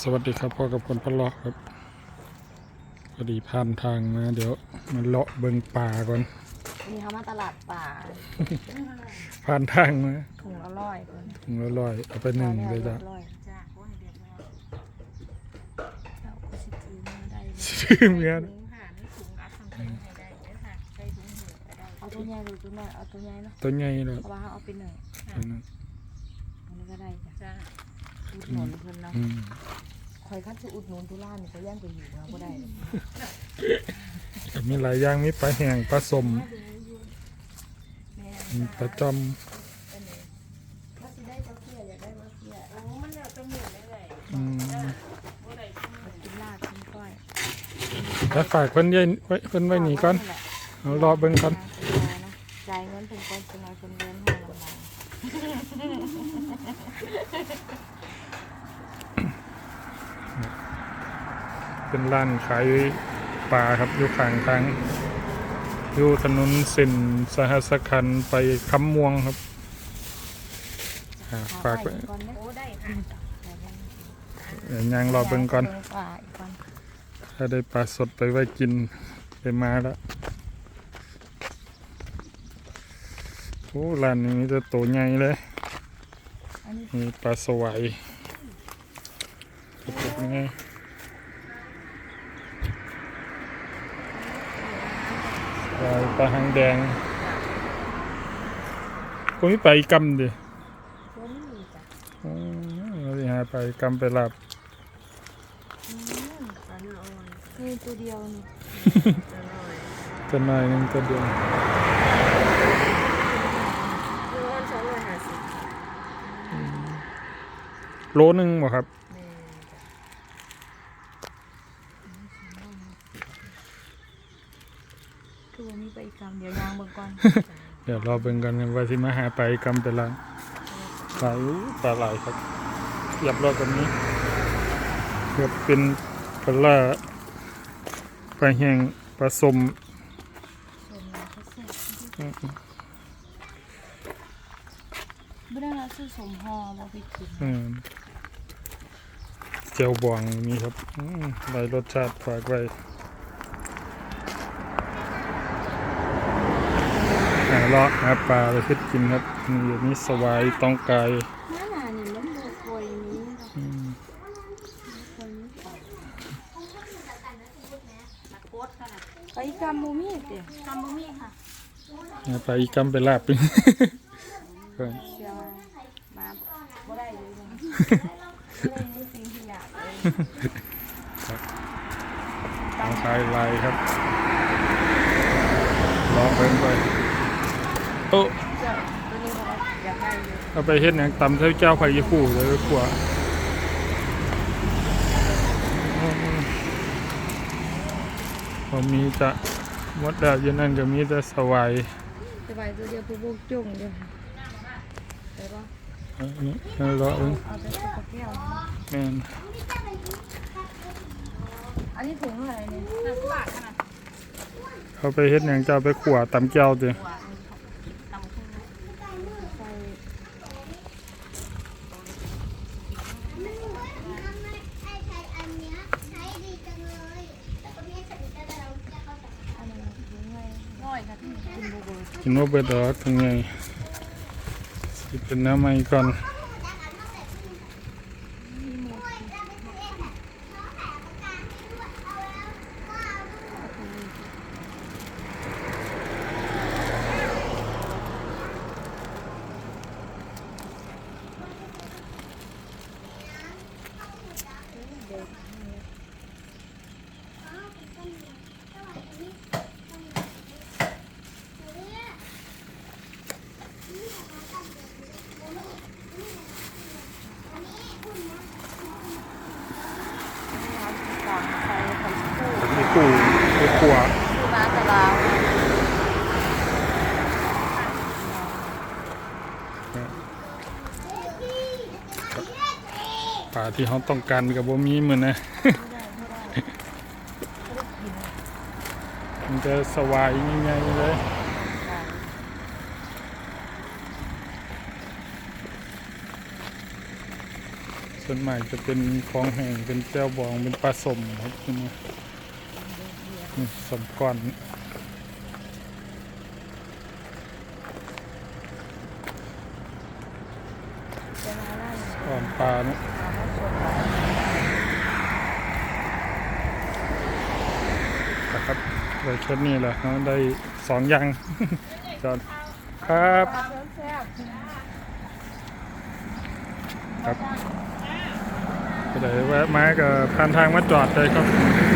สวัสดีครับพ่อกับคนพะเลาะครับพอดีผ่านทางมาเดี๋ยวมาเลาะเบิงป่าก่อนนี่เขามาตลาดป่าผ่านทางมาถุงละร้อยคนถุงละร้อยเอาไปหนึ่งเลยจ้ะร้อยจ้าโอ้ยเดือดร้อนเราก็สิถือมาได้ชื่อเมียถุงผ่านี่ถุงอัดทำถุงให้ได้เด้อค่ะใส่ถุงหืดก็ได้เอาตัวใหญ่หรือตัวน้อยเอาตัวใหญ่เนาะตัวใหญ่เลยเพราะว่าเขาเอาไปหนึ่งอันนั้นอันนี้ก็ได้จ้ะจ้า อุดหนุนเพิ่นเนาะอืมคอยคัดจะอุดหนุนทุล่านนี่ก็ย่านไปอยู่นะก็ได้ก็มีหลายอย่างมีปลาแห้งปลาสมแม่มีปลาจอมถ้าสิได้เจ้าเกี้ยอยากได้เจ้าเกี้ยโอ้มันแล้วแตะหมูได้เลยอืมบ่ได้ซุมื้อกินลาบกินก้อยแล้วฝากเพิ่นยัยไว้เพิ่นไว้นี่ก่อนเอารอเบิ่งก่อนจ่ายเงินเพิ่นก่อนจะน้อยเพิ่นเลี้ยงให้ลำบาก เป็นร้านขายปลาครับอยู่ข้างทางอยู่ถนนเส้นสหัสขันไปคำม่วงครับฝากไว้ก่อนเอียวยางรอเบิ่งก่อนก่อนถ้าได้ปลาสดไปไว้กินไปมาแล้วโอ้ร้านนี้มีแต่ตัวใหญ่เลยมีปลาสวายตัวใหญ่สวาย ปลาหางแดงคนนี้ไปลาอีกำดิตัวนี้จ้ะอ๋อเราสิหาไปลาอีกำไปหลาบอืมอันอ่อนมีตัวเดียวนี่อร่อยตัวน้อยหนึงตัวเดียวคือวัน250โลหนึงบ่ครับ แม่จ้ะ คือว่ามีไปอีกคำเดียวยางเบิ่งก่อนเดี๋ยวรอเบิ่งกันว่าสิมาหาไปลาอีกำไปลาปลาอู้ปลาหลายครับเทียบรอบกันนี้เกือบเป็นปลาล่าปลาแห้งปลาสมส่วนนี้เขาใส่ไม่ได้เราซื้อสมหอมาไปกินอืมเจียวบวงมีครับอืมได้รสชาติฝากไว้หา เลาะหาปลาไปเพ็ดกินครับมีอยู่นี่สวายต้องกายนั่นน่ะนี่มันโดคอยนี้อืมคอยนี้ก่อนตะโคดค่ะไปอีกคำมูมีเดียวทำบ่มีค่ะหาปลาอีกกำไปลาบก็เชียวมาบ่ได้เลยนะบ่ได้ในสิ่งที่อยากเลยต้องคายลายครับลองเบิ่งไปโอ้เจ้า ตัวนี้เขาอยากได้เลยเอาไปเฮ็ดหยังตำเท้าเจ้าไข่ยี่ฟูเลยกว่าพอมีจะมดดาวอยู่นั่นก็มีแต่สวายสบายตัวเดียวผู้บุกจุ่งเดียวไปปะอันนี้เอาเลาะเบิ่งเอาไปใส่กระเทียมแม่นอันนี้ถุงเท่าไหร่เนี่ย50บาทค่ะเอาไปเฮ็ดหยังเจ้าไปขัวตำแก้วติว่าตำขึ้น ใส่ อันนั้นถุงไง ร้อยค่ะพี่ กินบูเบอร์กินบ่เบิดดอกทั้งไงสิเป็นน้ำไหม่ก่อน มีกูไปขัวคือมาแต่ลาวปลาที่เขาต้องการกับบ่มีเหมือนนะมันจะสวายง่ายๆเลยส่วนใหมากจะเป็นของแห้งเป็นแจ่วบองเป็นปลาสมครับนี่นะนี่ สมก้อนจะมาไล่อนปลาเนาะเอามาชนะครับได้แค่นี้แหละนะได้สองอย่างจอดครับครับก็ได้แวะมาก็ผ่านทางมาจอดเลยครับ